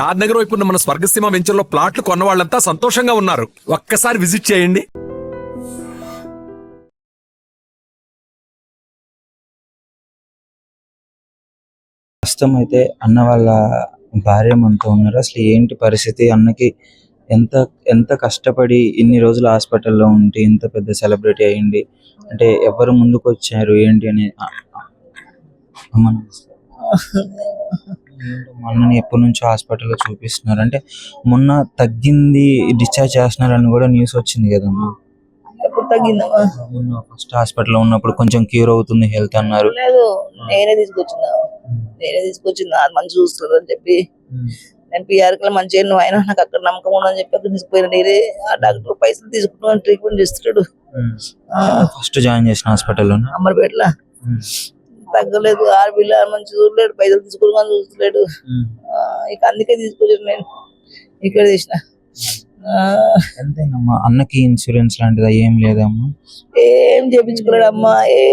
షాద్ నగర్ వైపు ఉన్న మన స్వర్గసీమ వెంచర్లో ప్లాట్లు కొన్న వాళ్ళంతా సంతోషంగా ఉన్నారు. ఒక్కసారి విజిట్ చేయండి. ప్రస్తుతం అయితే అన్న వాళ్ళ భార్య మనతో ఉన్నారు. అసలు ఏంటి పరిస్థితి? అన్నకి ఎంత ఎంత కష్టపడి ఇన్ని రోజులు హాస్పిటల్లో ఉండి ఇంత పెద్ద సెలబ్రిటీ అయ్యింది? అంటే ఎవరు ముందుకు వచ్చారు ఏంటి అని అమ్మ ఏంటో మా అన్నని ఎప్పటి నుంచో హాస్పిటల్లో చూపిస్తున్నారు. అంటే మొన్న తగ్గింది డిశ్చార్జ్ చేస్తున్నారని కూడా న్యూస్ వచ్చింది కదమ్మా. మొన్న ఫస్ట్ హాస్పిటల్లో ఉన్నప్పుడు కొంచెం క్యూర్ అవుతుంది హెల్త్ అన్నారు. లేదు నేనే తీసుకొచ్చిన. నేనే తీసుకొచ్చిన అది మంచి చూస్తుంది అని చెప్పి. నేను పిఆర్కి మంచిగా నువ్వు అయినా నాకు అక్కడ నమ్మకం ఉందని చెప్పి అక్కడ తీసుకుపోయిన. నేనే ఆ డాక్టర్ పైసలు తీసుకుంటున్నాను ట్రీట్మెంట్ చేస్తున్నాడు. ఫస్ట్ జాయిన్ చేసిన హాస్పిటల్లో అమర్పేటలో. తగ్గలేదు. ఆరు బిల్లు మంచి చూడలేడు. పైసలు తీసుకుని చూస్తలేడు ఇక అందుకే తీసుకొచ్చిన నేను. ఇక్కడ తీసిన ఆ, ఎంతైనమ్మా అన్నకి ఇన్సూరెన్స్ లాంటిది? ఏం లేదమ్మా? ఏం చేపించుకోలేడు అమ్మా ఏ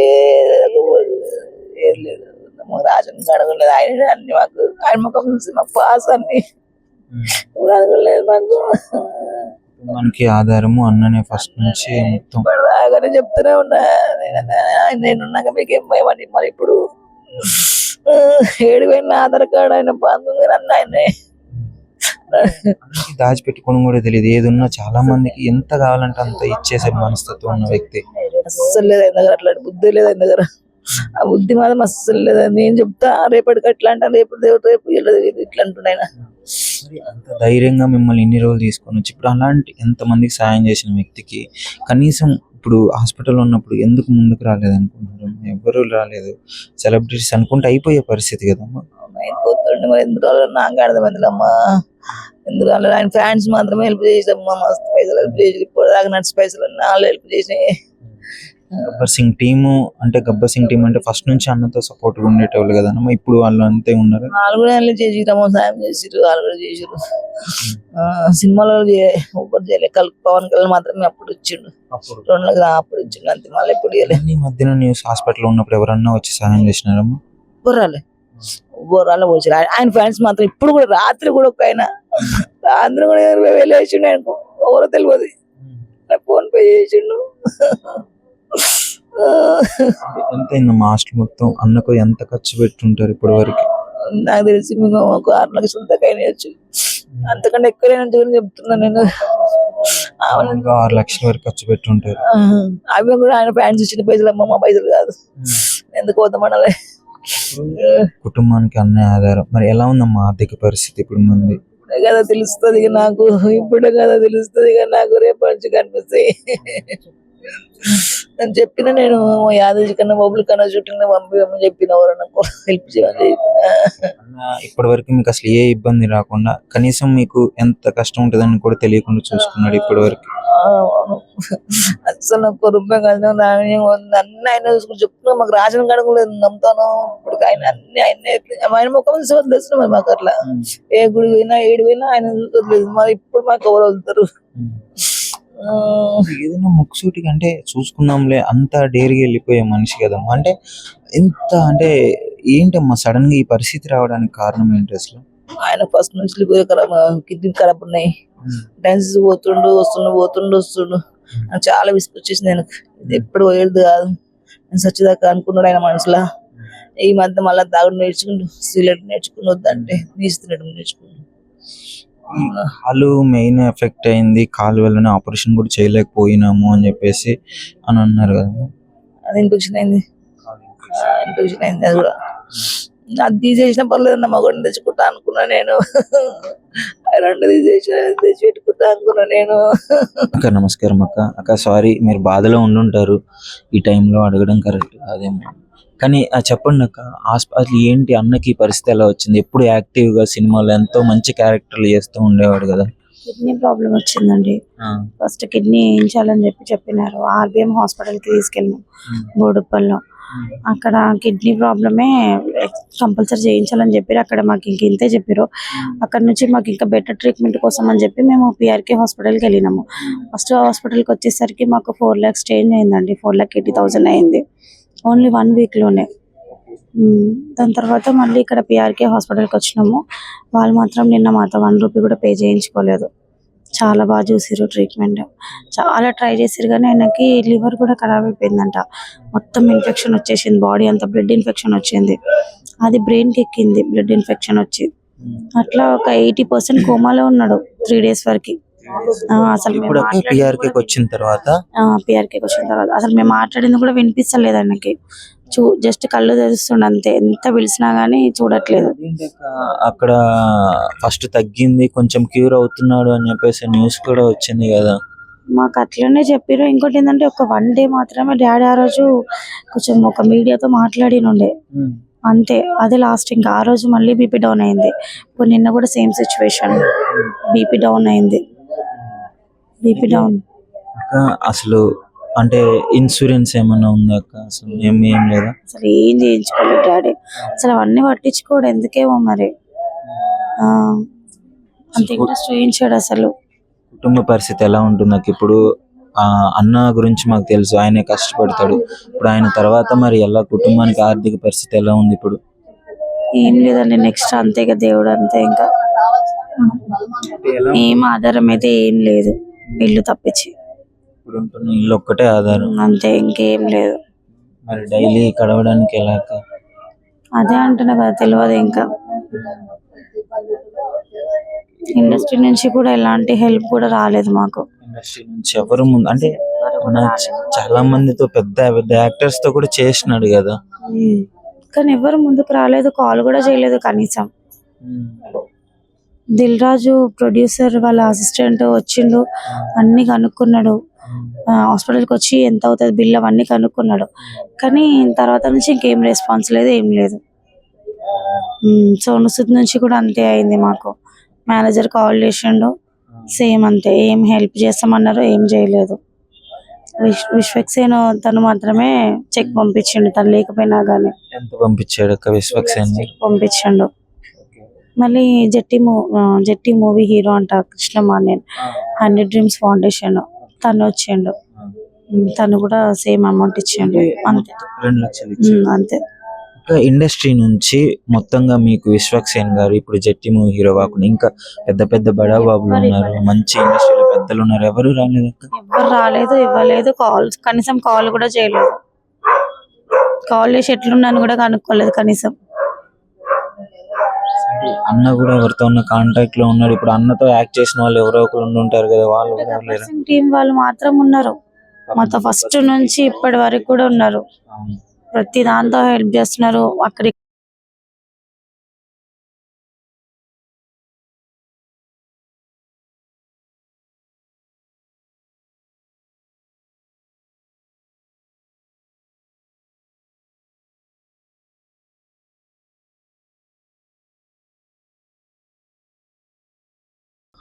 లేదు. మాకు రాజన్ అడగలేదు ఆయన అన్ని మాకు. ఆయన ముఖం చూసి మాకు పాస్ అన్ని. అడగలేదు మాకు. మనకి ఆధారము అన్ననే ఫస్ట్ నుంచి మొత్తం. ఇప్పటిదాకానే చెప్తూనే ఉన్నా. నేను- నేనున్నాక మీకు ఏం భయం అండి? మరి ఇప్పుడు ఏడు పోయిన ఆధార్ కార్డు ఆయన పంతొమ్మిది అన్న ఆయనే దాచిపెట్టుకోవడం కూడా తెలియదు. ఏది ఉన్నా చాలా మందికి ఎంత కావాలంటే అంత ఇచ్చేసే మనస్తత్వం ఉన్న వ్యక్తి. అస్సలు లేదు ఆయన దగ్గర అట్లాంటి బుద్ధి లేదు ఆయన దగ్గర. ఆ బుద్ధి మాత్రం అస్సలు లేదు. నేను చెప్తా రేపటికి అట్లా అంటా రేపు దేవుడు రేపు వీళ్ళు ఇట్లా అంటున్నా ఆయన. మరి అంత ధైర్యంగా మిమ్మల్ని ఇన్ని రోజులు తీసుకొని వచ్చి ఇప్పుడు అలాంటి ఎంత మందికి సాయం చేసిన వ్యక్తికి కనీసం ఇప్పుడు హాస్పిటల్లో ఉన్నప్పుడు ఎందుకు ముందుకు రాలేదు అనుకుంటున్నారు ఎవరు రాలేదు. సెలబ్రిటీస్ అనుకుంటే అయిపోయే పరిస్థితి కదమ్మా. అయిపోతుండే మరి ఎందుకు రాలేదు? నాకు అర్థమైంది అమ్మా ఎందుకు రాలేదు? ఆయన ఫ్యాన్స్ మాత్రమే హెల్ప్ చేసామ్మా మస్తు పైసలు హెల్ప్ చేసి ఇప్పుడు దాకా నడిచి పైసలు వాళ్ళు హెల్ప్ చేసినాయి. గబ్బర్ సింగ్ టీము అంటే గబ్బర్ సింగ్ టీం అంటే ఫస్ట్ నుంచి అన్నతో సపోర్ట్ ఉండేటోళ్ళు కదమ్మా ఇప్పుడు వాళ్ళు అంతే ఉన్నారు? వాళ్ళు కూడా హెల్ప్ చేసిరమ్మా సాయం చేసిరు వాళ్ళు కూడా చేసిరు ఆ, సినిమాలో ఒకటి చేయలే. కల్ పవన్ కళ్యాణ్ మాత్రమే అప్పుడు ఇచ్చిండు. రెండు లక్షలు అప్పుడు ఇచ్చిండు అంతే. మళ్ళీ ఎప్పుడు ఇవ్వలే ఈ మధ్యన న్యూస్ హాస్పిటల్ ఉన్నప్పుడు ఎవరన్నా వచ్చి సహాయం చేసినారమ్మా? బుర్రాలే బుర్రాలే పోసి ఆయన ఫ్యాన్స్ మాత్రం ఇప్పుడు కూడా రాత్రి కూడా ఒక ఆయన. రాత్రి కూడా వేలు వేసిండు ఆయనకు? ఎవరో తెలియదు ఫోన్ పే చేసిండు. ఎంత అయిందమ్మా హాస్టల్ మొత్తం? అన్నకు ఎంత ఖర్చు పెట్టుంటారు ఇప్పటి వరకు నాకు తెలిసి మీకు ఒక ఆరు లక్షల దాకా అయినాయచ్చు అంతకంటే ఎక్కువ చెప్తున్నా నేను. ఆరు లక్షల వరకు ఖర్చు పెట్టుంటారు. అవి కూడా ఆయన ఫ్యాన్స్ ఇచ్చిన పైసలు అమ్మ మా పైసలు కాదు. ఎందుకు పోతామనాలి కుటుంబానికి అన్నే ఆధారం. మరి ఎలా ఉందమ్మా ఆర్థిక పరిస్థితి ఇప్పుడు మంది ఇప్పుడే కదా తెలుస్తుంది నాకు. ఇప్పుడే కదా తెలుస్తుంది నాకు. రేపటి నుంచి కనిపిస్తాయి. నేను చెప్పిన నేను యాదవ్ కన్నా బొబ్బుల కన్నా షూటింగ్ పంపించమని చెప్పిన ఎవరన్నా హెల్ప్ అన్న ఇప్పటి వరకు మీకు అసలు ఏ ఇబ్బంది రాకుండా కనీసం మీకు ఎంత కష్టం ఉంటుందని కూడా తెలియకుండా చూసుకున్నాడు ఇప్పటి వరకు. అస్సలు నాకు ఒక్క రూపాయి ఉంది. అన్ని ఆయన చూసుకుని చెప్తున్నా మాకు రాసిన కడగలేదు నమ్ముతాను. ఇప్పుడు ఆయన అన్ని ఆయన ఆయన ముఖం తెలుసు మరి మాకు అట్లా. ఏ గుడి పోయినా ఏడు పోయినా ఆయన చూసుకోలేదు మరి ఇప్పుడు మాకు ఎవరు వదులుతారు? ఏదైనా ముక్కుసూటిగా అంటే చూసుకుందాంలే అంత డేర్గా వెళ్ళిపోయే మనిషి కదమ్మా అంటే ఎంత అంటే ఏంటమ్మా సడన్గా ఈ పరిస్థితి రావడానికి కారణం ఏంటి అసలు? ఆయన ఫస్ట్ నుంచి కిడ్నీ ఖరాబ్ ఉన్నాయి. డెన్సిస్ పోతుండు వస్తుండు పోతుండు వస్తుండు. నాకు చాలా విసుకొచ్చేసింది ఇది ఎప్పుడు పోయేది కాదు. నేను సచ్చిదాకా అనుకున్నాడు ఆయన మనసులో. ఈ మధ్య మళ్ళీ తాగుడు నేర్చుకుంటూ సిగరెట్ నేర్చుకుని వద్దంటే నీస్తున్నట్టు నేర్చుకుంటూ కాలు మెయిన్ ఎఫెక్ట్ అయింది. కాలు వల్లనే ఆపరేషన్ కూడా చేయలేకపోయినాము అని చెప్పేసి అని అన్నారు కదా. అది ఇన్ఫెక్షన్ అయింది. ఇన్ఫెక్షన్ అయింది అది కూడా. అది తీసేసిన పర్లేదు నా మగడిని తెచ్చుకుంటా అనుకున్నా నేను. రెండు తీసేసిన తెచ్చి పెట్టుకుంటా అనుకున్నా నేను. అక్క నమస్కారం అక్క. అక్క సారీ మీరు బాధలో ఉండుంటారు. ఈ టైంలో అడగడం కరెక్ట్ అదేమో కానీ ఆ చెప్పండి అక్క హాస్పిటల్ ఏంటి? అన్నకి పరిస్థితి ఎలా వచ్చింది? ఎప్పుడు యాక్టివ్గా సినిమాలో ఎంతో మంచి క్యారెక్టర్లు చేస్తూ ఉండేవాడు కదా? కిడ్నీ ప్రాబ్లం వచ్చిందండి. ఫస్ట్ కిడ్నీ వేయించాలని చెప్పి చెప్పినారు. ఆర్బిఎం హాస్పిటల్కి తీసుకెళ్ళినాం. బోడుప్పల్లో అక్కడ కిడ్నీ ప్రాబ్లమే కంపల్సరీ చేయించాలని చెప్పారు. అక్కడ మాకు ఇంక ఇంతే చెప్పారు. అక్కడ నుంచి మాకు ఇంకా బెటర్ ట్రీట్మెంట్ కోసం అని చెప్పి మేము పిఆర్కే హాస్పిటల్కి వెళ్ళినాము. ఫస్ట్ హాస్పిటల్కి వచ్చేసరికి మాకు ఫోర్ ల్యాక్స్ చేంజ్ అయిందండి. ఫోర్ ల్యాక్ ఎయిటీ థౌసండ్ అయింది. ఓన్లీ వన్ వీక్లోనే. దాని తర్వాత మళ్ళీ ఇక్కడ పిఆర్కే హాస్పిటల్కి వచ్చినాము. వాళ్ళు మాత్రం నిన్న మాతో వన్ రూపీ కూడా పే చేయించుకోలేదు. చాలా బాగా చూసారు ట్రీట్మెంట్. చాలా ట్రై చేసిర్రు కానీ ఆయనకి లివర్ కూడా ఖరాబ్ అయిపోయిందంట. మొత్తం ఇన్ఫెక్షన్ వచ్చేసింది. బాడీ అంతా బ్లడ్ ఇన్ఫెక్షన్ వచ్చింది. అది బ్రెయిన్కి ఎక్కింది. బ్లడ్ ఇన్ఫెక్షన్ వచ్చి. అట్లా ఒక ఎయిటీ పర్సెంట్ కోమాలో ఉన్నాడు త్రీ డేస్ వరకు. అసలు ఇప్పుడు పిఆర్కి వచ్చిన తర్వాత పిఆర్కే వచ్చిన తర్వాత అసలు మేము మాట్లాడింది కూడా వినిపిస్తలేదు ఆయనకి. చూ జస్ట్ కళ్ళు తెరుస్తుండ అంతే. ఎంత పిలిచినా గానీ చూడట్లేదు. అక్కడ ఫస్ట్ తగ్గింది కొంచెం క్యూర్ అవుతున్నాడు అని చెప్పేసి న్యూస్ కూడా వచ్చింది కదా. మాకు అట్లనే చెప్పారు ఇంకోటి ఏంటంటే ఒక వన్ డే మాత్రమే డాడీ ఆ రోజు కొంచెం ఒక మీడియాతో మాట్లాడినుండే. అంతే. అదే లాస్ట్ ఇంకా ఆ రోజు మళ్ళీ బీపీ డౌన్ అయింది. ఇప్పుడు నిన్న కూడా సేమ్ సిచ్యువేషన్ బీపీ డౌన్ అయింది. బీపీ డౌన్ అక్క అసలు అంటే ఇన్సూరెన్స్ ఏమన్నా ఉందా అక్క? అసలు ఏం ఏం లేదా? అసలు ఏం చేయించుకోలేదు డాడీ. అసలు అవన్నీ పట్టించుకోడు. ఎందుకేమో మరి? ఆ, అంత ఇంట్రెస్ట్ చూపించాడు అసలు. కుటుంబ పరిస్థితి ఎలా ఉంటుంది నాకు ఇప్పుడు ఆ అన్న గురించి మాకు తెలుసు. ఆయనే కష్టపడతాడు. ఇప్పుడు ఆయన తర్వాత మరి ఎలా కుటుంబానికి ఆర్థిక పరిస్థితి ఎలా ఉంది ఇప్పుడు? ఏం లేదండి. నెక్స్ట్ అంతే ఇక దేవుడు అంతే ఇంకా. ఏం ఆధారం అయితే ఏం లేదు. ఇల్లు తప్పించి. ఇప్పుడు ఉంటున్న ఇల్లు ఒక్కటే ఆధారం. అంతే ఇంకేం లేదు. మరి డైలీ కడవడానికి ఎలా అక్క? అదే అంటున్నా కదా తెలియదు ఇంకా. ఇండస్ట్రీ నుంచి కూడా ఎలాంటి హెల్ప్ కూడా రాలేదు మాకు. ఇండస్ట్రీ నుంచి ఎవరు ముందు అంటే మన చ- చాలా మందితో పెద్ద పెద్ద యాక్టర్స్తో కూడా చేసినాడు కదా. కానీ ఎవరు ముందుకు రాలేదు కాల్ కూడా చేయలేదు కనీసం. దిల్ రాజు ప్రొడ్యూసర్ వాళ్ళ అసిస్టెంట్ వచ్చిండు అన్ని కనుక్కున్నాడు. హాస్పిటల్కి వచ్చి ఎంత అవుతుంది బిల్ అవన్నీ కనుక్కున్నాడు. కానీ తర్వాత నుంచి ఇంకేం రెస్పాన్స్ లేదు ఏం లేదు. ఉమ్, సోను సూద్ నుంచి కూడా అంతే అయింది మాకు. మేనేజర్ కాల్ చేసిండు సేమ్ అంతే. ఏం హెల్ప్ చేస్తామన్నారు ఏం చేయలేదు. విశ్ విశ్వక్సేన్ తను మాత్రమే చెక్ పంపించిండు తను లేకపోయినా కానీ ఎంత పంపించాడు అక్క విశ్వక్సేన్ పంపించిండు. మళ్ళీ జట్టి మూ జట్టి మూవీ హీరో అంట కృష్ణమాన్యన్ హండ్రెడ్ డ్రీమ్స్ ఫౌండేషన్. తను వచ్చిండు. తను కూడా సేమ్ అమౌంట్ ఇచ్చిండు. అంతే. రెండు లక్షలు అంతే. ఇండస్ట్రీ నుంచి మొత్తంగా మీకు విశ్వక్సేన్ గారు ఇప్పుడు జట్టి మూవీ హీరో కాకుండా ఇంకా పెద్ద పెద్ద బడా బాబులు ఉన్నారు. మంచి ఇండస్ట్రీలో పెద్దలు ఉన్నారు. ఎవరు రాలేదు ఎవరు రాలేదు ఇవ్వలేదు. కాల్ కనీసం కాల్ కూడా చేయలేదు. కాల్ చేసి ఎట్లున్నాను కూడా కనుక్కోలేదు కనీసం. అన్న కూడా ఎవరితో ఉన్న కాంటాక్ట్లో ఉన్నాడు ఇప్పుడు అన్నతో యాక్ట్ చేసిన వాళ్ళు ఎవరో ఒకరు ఉంటారు కదా వాళ్ళు? టీం వాళ్ళు మాత్రం ఉన్నారు మాతో ఫస్ట్ నుంచి ఇప్పటి వరకు కూడా ఉన్నారు. ప్రతి దాంతో హెల్ప్ చేస్తున్నారు అక్కడ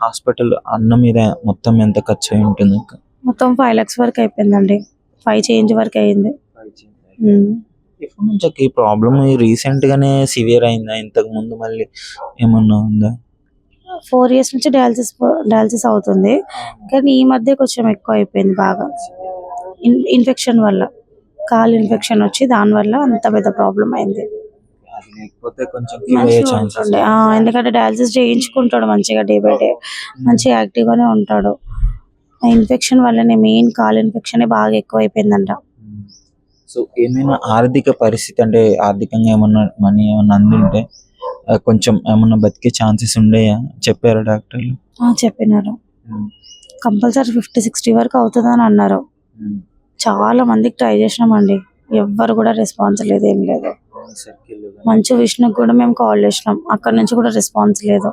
హాస్పిటల్ అన్న మీద మొత్తం ఎంత ఖర్చు అయి ఉంటుంది? మొత్తం ఫైవ్ లాక్స్ వరకు అయిపోయిందండి. ఫైవ్ చేంజ్ వరకు అయింది. ఎప్పటి నుంచి ఈ ప్రాబ్లమ్ రీసెంట్ గానే సివియర్ అయిందా? ఇంతకు ముందు మళ్ళీ ఏమన్నా ఉందా? ఫోర్ ఇయర్స్ నుంచి డయాలసిస్ డయాలసిస్ అవుతుంది. కానీ ఈ మధ్య కొంచెం ఎక్కువ అయిపోయింది బాగా. ఇన్- ఇన్ఫెక్షన్ వల్ల కాలు ఇన్ఫెక్షన్ వచ్చి దాని వల్ల అంత పెద్ద ప్రాబ్లం అయింది. అది లేకపోతే కొంచెం ఎందుకంటే డయాలసిస్ చేయించుకుంటాడు మంచిగా డే బై డే మంచిగా యాక్టివ్ గానే ఉంటాడు. ఆ ఇన్ఫెక్షన్ వల్లనే మెయిన్ కాలు ఇన్ఫెక్షన్ బాగా ఎక్కువ అయిపోయిందంట సో ఏమైనా ఆర్థిక పరిస్థితి అంటే ఆర్థికంగా ఏమన్నా మనీ ఏమన్నా అందుంటే కొంచెం ఏమన్నా బతికే ఛాన్సెస్ ఉండేయా? చెప్పారా డాక్టర్లు చెప్పినారు. కంపల్సరీ ఫిఫ్టీ సిక్స్టీ వరకు అవుతుందని అన్నారు. చాలా మందికి ట్రై చేసినామండి. ఎవ్వరు కూడా రెస్పాన్స్ లేదు ఏం లేదు. మంచు విష్ణుకి కూడా మేము కాల్ చేసినాం. అక్కడ నుంచి కూడా రెస్పాన్స్ లేదు.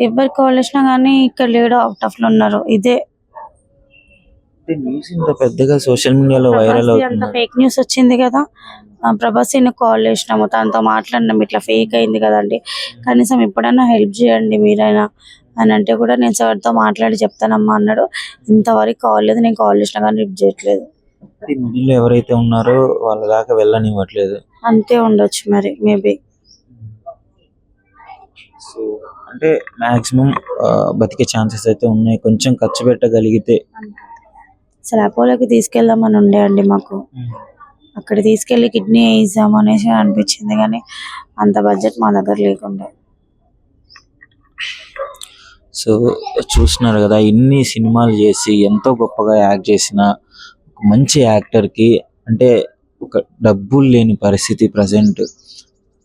ఎవరికి కాల్ చేసినా కానీ ఇక్కడ లేడు అవుట్ ఆఫ్లో ఉన్నారు. ఇదే. న్యూస్ ఇంత పెద్దగా సోషల్ మీడియాలో వైరల్ అవుతుంది? ఫేక్ న్యూస్ వచ్చింది కదా. ఆ, ప్రభాస్ కాల్ చేసినాము. తనతో మాట్లాడినాం ఇట్లా ఫేక్ అయింది కదండి కనీసం ఎప్పుడైనా హెల్ప్ చేయండి మీరైనా అని అంటే కూడా నేను సార్తో మాట్లాడి చెప్తానమ్మా అన్నాడు. ఇంతవరకు కాల్ లేదు. నేను కాల్ చేసినా కానీ లిఫ్ట్ చేయట్లేదు. మిడిల్ ఎవరైతే ఉన్నారో వాళ్ళ దాకా వెళ్ళనివ్వట్లేదు. అంతే ఉండొచ్చు మరి మేబీ. సో అంటే మాక్సిమం బతికే ఛాన్సెస్ అయితే ఉన్నాయి. కొంచెం ఖర్చు పెట్టగలిగితే. అసలు అపోలోకి తీసుకెళ్దామని ఉండే అండి మాకు. అక్కడ తీసుకెళ్ళి కిడ్నీ వేయిద్దాం అనేసి అనిపించింది కానీ అంత బడ్జెట్ మా దగ్గర లేకుండా. సో చూస్తున్నారు కదా ఇన్ని సినిమాలు చేసి ఎంతో గొప్పగా యాక్ట్ చేసిన ఒక మంచి యాక్టర్కి అంటే ఒక డబ్బులు లేని పరిస్థితి ప్రజెంట్.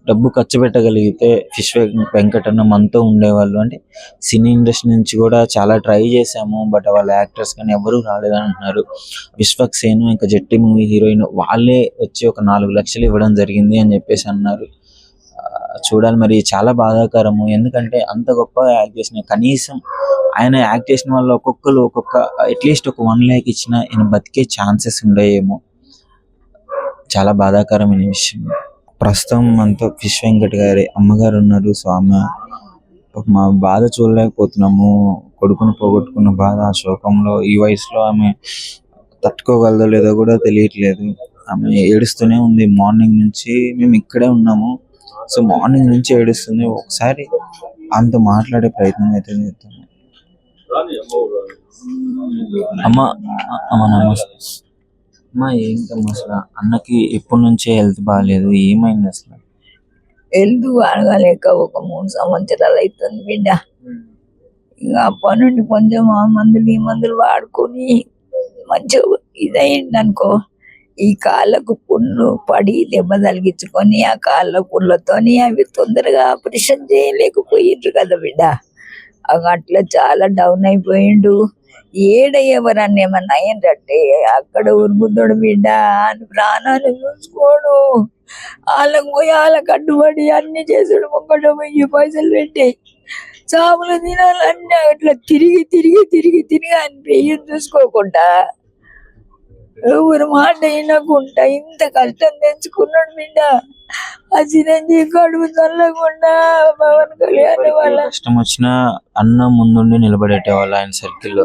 డబ్బు ఖర్చు పెట్టగలిగితే ఫిష్ వెంకటన్న మనతో ఉండేవాళ్ళు. అంటే సినీ ఇండస్ట్రీ నుంచి కూడా చాలా ట్రై చేశాము బట్ వాళ్ళ యాక్టర్స్ కానీ ఎవరు రాలేదని అంటున్నారు. విశ్వక్ సేను ఇంకా జట్టి మూవీ హీరోయిన్ వాళ్ళే వచ్చి ఒక నాలుగు లక్షలు ఇవ్వడం జరిగింది అని చెప్పేసి అన్నారు. చూడాలి మరి చాలా బాధాకరము. ఎందుకంటే అంత గొప్ప యాక్ట్ చేసిన కనీసం ఆయన యాక్ట్ చేసిన వాళ్ళు ఒక్కొక్కరు ఒక్కొక్క అట్లీస్ట్ ఒక వన్ ల్యాక్ ఇచ్చిన ఈయన బతికే ఛాన్సెస్ ఉండేయేమో. చాలా బాధాకరమైన విషయం. ప్రస్తుతం మనతో ఫిష్ వెంకట్ గారి. అమ్మగారు ఉన్నారు సో ఆమె మా బాధ చూడలేకపోతున్నాము. కొడుకును పోగొట్టుకున్న బాధ ఆ శోకంలో ఈ వయసులో ఆమె తట్టుకోగలదో లేదో కూడా తెలియట్లేదు. ఆమె ఏడుస్తూనే ఉంది. మార్నింగ్ నుంచి మేము ఇక్కడే ఉన్నాము. సో మార్నింగ్ నుంచి ఏడుస్తుంది. ఒకసారి ఆమెతో మాట్లాడే ప్రయత్నం అయితే చేద్దాము అమ్మ అమ్మ నమస్తే. అమ్మ ఏంటమ్మా అసలు? అన్నకి ఎప్పటి నుంచే హెల్త్ బాగాలేదు ఏమైంది అసలు? హెల్త్ అడగలేక ఒక మూడు సంవత్సరాలు అవుతుంది బిడ్డ. ఇక అప్పటి నుండి కొంచెం ఆ మందులు ఈ మందులు వాడుకొని మంచిగా ఇదయింది అనుకో. ఈ కాళ్ళకు పుండ్లు పడి దెబ్బ తలిగించుకొని ఆ కాళ్ళ పుండ్లతోని అవి తొందరగా ఆపరేషన్ చేయలేకపోయిండ్రు కదా బిడ్డ. అట్లా చాలా డౌన్ అయిపోయిండు. ఏడ ఎవరన్నా ఏమన్నా అయ్యిందంటే అక్కడ ఉరుగుతాడు బిడ్డ అని ప్రాణాలు చూసుకోడు. వాళ్ళకు పోయి వాళ్ళ కట్టుబడి అన్ని చేసుడు ముక్కట పోయి పైసలు పెట్టి. చాములు తినాలన్నీ అట్లా తిరిగి తిరిగి తిరిగి తిరిగి అని పెయ్యం చూసుకోకుండా ఎవరు మాట వినకుండా ఇంత కష్టం తెచ్చుకున్నాడు బిడ్డ. ఆ చిరంజీవి కడుపు చల్లకుండా పవన్ కళ్యాణ్ వాళ్ళ కష్టం వచ్చినా అన్న ముందుండి నిలబడేటేవాళ్ళు ఆయన సర్కిల్లో.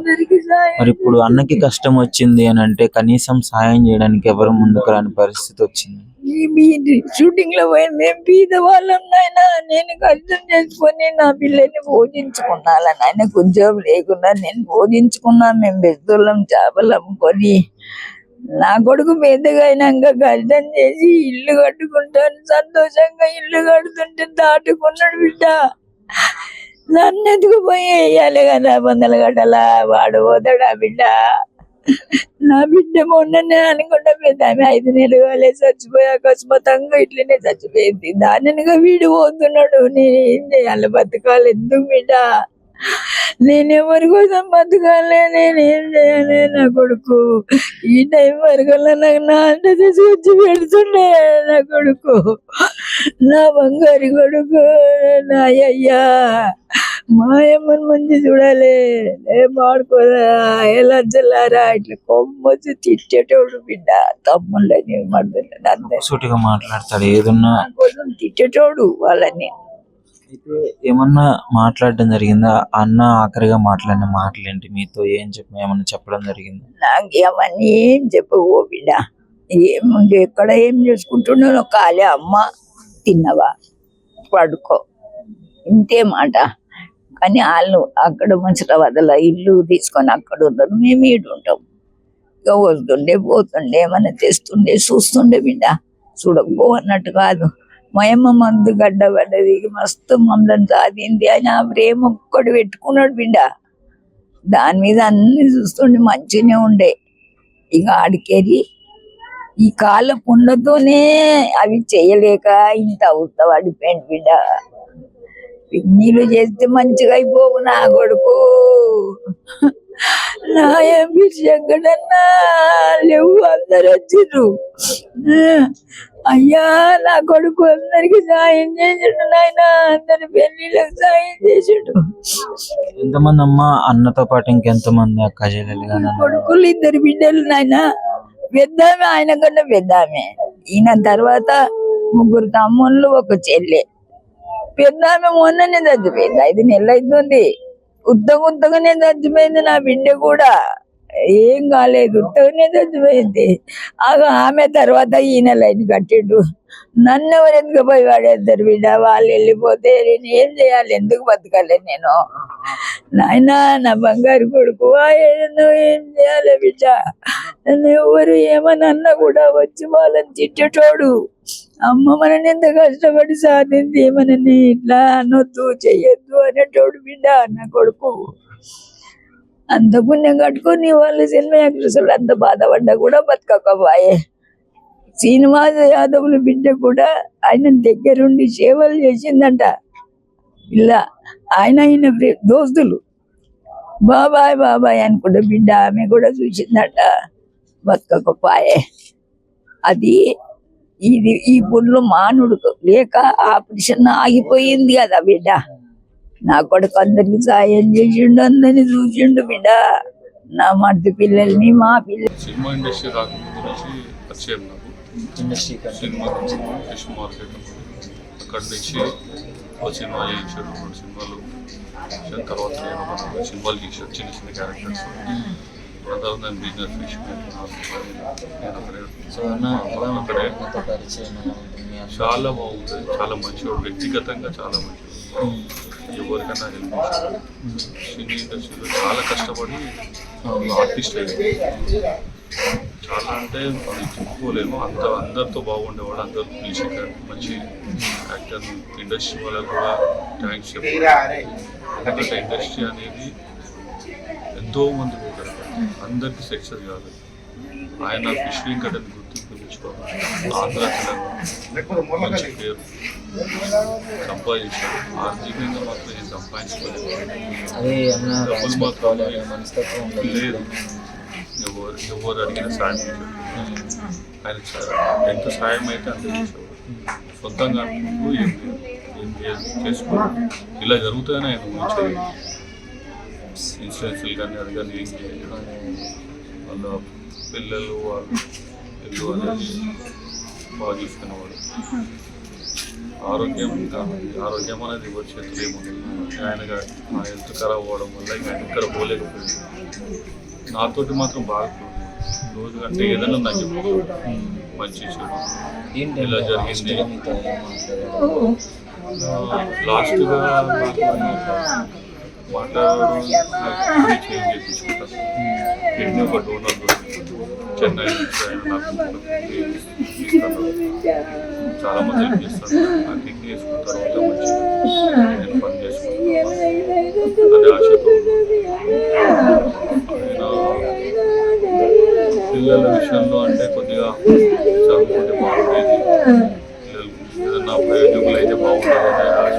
మరి ఇప్పుడు అన్నకి కష్టం వచ్చింది అని అంటే కనీసం సాయం చేయడానికి ఎవరు ముందుకు రాని పరిస్థితి వచ్చింది? షూటింగ్లో పోయి మేము బీద వాళ్ళం నాయన. నేను కష్టం చేసుకొని నా పిల్లల్ని పోషించుకున్నాను నాయన ఉద్యోగం లేకుండా నేను పోషించుకున్నా మేము బెద్దోళ్ళం చేపలు అమ్ముకొని నా కొడుకు పెద్దగా అయినాక కష్టం చేసి ఇల్లు కట్టుకుంటాను. సంతోషంగా ఇల్లు కడుతుంటే దాటుకున్నాడు బిడ్డ. నన్ను ఎత్తుకుపోయి వేయాలి కదా వందల గడ్డలా? వాడు పోతాడా బిడ్డ? నా బిడ్డ మొన్ననే అనుకుంటా పెద్ద ఆమె ఐదు నెలలు కాలే చచ్చిపోయాక అకస్మాత్తంగా ఇట్లనే చచ్చిపోయింది. దానిగా వీడు పోతున్నాడు. నేను ఏం చేయాలి? బతకాలి ఎందుకు బిడ్డ? నేను ఎవరి కోసం బతకాలి? నేను చేయాలి? నా కొడుకు. ఈ టైం వరకు నాకు నా అంట తీసుకొచ్చి పెడుతుండే నా కొడుకు. నా బంగారు కొడుకు నా అయ్యా మాయమ్మని మంచి చూడాలి. ఏ మాడుకోదా ఎలా చల్లారా ఇట్లా కొమ్మొచ్చి తిట్టేటోడు బిడ్డ. తమ్ముళ్ళని సూటిగా మాట్లాడతాడు. ఏదన్నా? కోసం తిట్టేటోడు వాళ్ళని. అయితే ఏమన్నా మాట్లాడడం జరిగిందా? అన్న ఆఖరిగా మాట్లాడిన మాటలేంటి? మీతో ఏం చెప్పి ఏమన్నా చెప్పడం జరిగింది? నాకు ఏమని ఏం చెప్పవు బిడ్డ. ఏం ఎక్కడ ఏం చేసుకుంటున్నాను కాలే అమ్మ. తిన్నవా? పడుకో. ఇంతే మాట. కానీ వాళ్ళు అక్కడ మంచిగా వదల ఇల్లు తీసుకొని అక్కడ ఉన్నారు మేము ఈడు ఉంటాం. ఇక వస్తుండే పోతుండే ఏమన్నా తెస్తుండే చూస్తుండే బిడ్డ. చూడకపో అన్నట్టు కాదు. మయమ్మ మందు గడ్డ పడ్డది. మస్తు మమ్మల్ని సాధింది అని ఆ ప్రేమ ఒక్కడు పెట్టుకున్నాడు బిడ్డ. దాని మీద అన్ని చూస్తుండే మంచిగానే ఉండే. ఇక ఆడికెరి ఈ కాళ్ళ పుండ్లతోనే అవి చేయలేక ఇంత అవుతా పడిపోయింది బిడ్డ. పిన్నీలు చేస్తే మంచిగా అయిపోవు నా కొడుకు. నా ఎంపీ శంకరన్నా లేవు అందరు వచ్చిర్రు. అయ్యా నా కొడుకు అందరికి సాయం చేసిండు నాయన అందరి పెళ్ళిళ్ళకి సాయం చేసిండు. ఎంతమంది అమ్మ అన్నతో పాటు ఇంకెంతమంది అక్క చెల్లెలు కొడుకులు ఇద్దరు బిడ్డలు నాయన. పెద్దామె ఆయన కన్నా పెద్దామె. ఈయన తర్వాత ముగ్గురు తమ్ముళ్ళు ఒక చెల్లె. పెద్దామె మొన్ననే చచ్చిపోయింది ఐదు నెలలు అవుతుంది. ఉత్తగ ఉత్తగానే చచ్చిపోయింది నా బిడ్డ కూడా. ఏం కాలేదు ఉత్తగానే చచ్చిపోయింది ఆగ ఆమె తర్వాత ఈయన లైన్ కట్టిండు. నన్ను ఎవరు ఎందుకు పోయి వాడేద్దరు బిడ్డ? వాళ్ళు వెళ్ళిపోతే నేను ఏం చేయాలి? ఎందుకు బతకాలి నేను? నాయన నా బంగారు కొడుకు ఏం చేయాలి బిడ్డ? నన్ను ఎవరు ఏమని అన్నా కూడా వచ్చి వాళ్ళని తిట్టేటోడు. అమ్మ మనని ఎంత కష్టపడి సాధింది ఏమనని ఇట్లా అనొద్దు చెయ్యొద్దు అనేటోడు బిడ్డ అన్న కొడుకు. అంత పుణ్యం కట్టుకొని వాళ్ళు సినిమా యాక్ట్రెస్లు అంత బాధపడ్డా కూడా బతకకపోయే. శ్రీనివాస యాదవుల బిడ్డ కూడా ఆయన దగ్గరుండి సేవలు చేసిందంట. ఇలా ఆయన ఆయన దోస్తులు. బాబాయ్ బాబాయ్ అనుకుంటే బిడ్డ ఆమె కూడా చూసిందట. బతకకపోయే అది ఇది ఈ పుల్లు మానుడుకు లేక ఆపరేషన్ ఆగిపోయింది కదా బిడ్డ. నా కొడుకు అందరికి సాయం చేసిండు అందరిని చూసిండు బిడ్డ. నా మర్ది పిల్లల్ని మా పిల్లలు సినిమా ఇండస్ట్రీ రాకముందు నుంచి పరిచయం నాకు. సినిమా ఫిష్ మార్కెట్ అక్కడి నుంచి ఒక సినిమా చేయించాడు రెండు సినిమాలు తర్వాత నేను ఒక సినిమాలు చేశాను చిన్న చిన్న క్యారెక్టర్స్ నేను బిజినెస్? చాలా బాగుంటుంది చాలా మంచివాడు వ్యక్తిగతంగా చాలా మంచివాడు. ఎవరికైనా హెల్ప్ సినీ ఇండస్ట్రీలో చాలా కష్టపడి ఆర్టిస్ట్ అయ్యాడు చాలా అంటే అది చెప్పుకోలేము అంత అందరితో బాగుండేవాడు అందరూ పిలిచి మంచి యాక్టర్ ఇండస్ట్రీ వాళ్ళకు కూడా థ్యాంక్స్ చెప్పాలి ఎందుకంటే ఇండస్ట్రీ అనేది ఎంతో మంది అందరికీ సక్సెస్ కాదు. ఆయన ఫిష్ వెంకటని గుర్తింపు తెచ్చుకోవాలి ఆంధ్ర తెలంగాణ మంచి పేరు. సంపాదించాడు. ఆర్థికంగా మాత్రం ఏం సంపాదించుకోలేదు. మాత్రం లేదు. ఎవరు ఎవరు అడిగిన సాయం ఆయన ఎంత సాయం అయితే అంత చేసేవాడు. సొంతంగా అనుకుంటూ ఏం ఏం చేసుకోవాలి ఇలా జరుగుతాయని ఆయన ఊహించేది ఇన్సూరెన్స్లు కానీ అది కానీ ఏం చేయలేదు వాళ్ళ పిల్లలు వాళ్ళు ఇల్లు అనేది బాగా చూసుకునేవాడు ఆరోగ్యం ఇంకా ఆరోగ్యం అనేది ఎవరి చేతులు ఏముంది ఆయన నా హెల్త్ ఖరాబ్ అవ్వడం వల్ల ఇంకా ఇక్కడ పోలేకపోయింది నాతోటి మాత్రం బాగా రోజు కంటే ఏదైనా నాకు చెప్పు మంచి చెడు ఇలా జరిగింది. లాస్ట్గా నాకు కిడ్నీ చేంజ్ చేయించుకుంటాను కిడ్నీ ఒక డోనర్ చెన్నై చాలా మంది హెల్ప్ ఆ కిడ్నీ వేసుకున్న తర్వాత మంచిగా నేను పని చేసుకుంటాను అదే ఆశతో పిల్లల విషయంలో అంటే కొద్దిగా చదువుకుంటే బాగుండేది పిల్లలు ఏదన్నా ప్రయోజకులు అయితే బాగుంటుంది అనే ఆశ